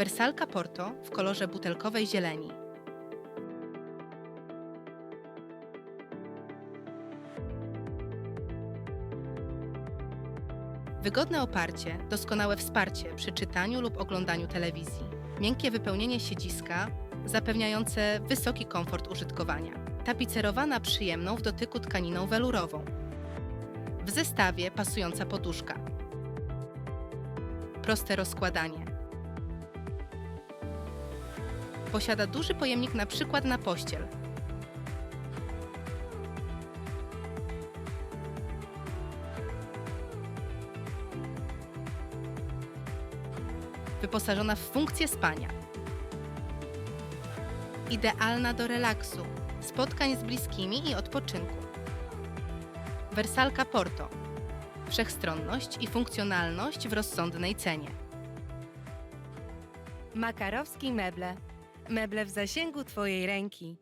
Wersalka Porto w kolorze butelkowej zieleni. Wygodne oparcie, doskonałe wsparcie przy czytaniu lub oglądaniu telewizji. Miękkie wypełnienie siedziska, zapewniające wysoki komfort użytkowania. Tapicerowana przyjemną w dotyku tkaniną welurową. W zestawie pasująca poduszka. Proste rozkładanie. Posiada duży pojemnik na przykład na pościel. Wyposażona w funkcję spania. Idealna do relaksu, spotkań z bliskimi i odpoczynku. Wersalka Porto. Wszechstronność i funkcjonalność w rozsądnej cenie. Makarowski Meble. Meble w zasięgu Twojej ręki.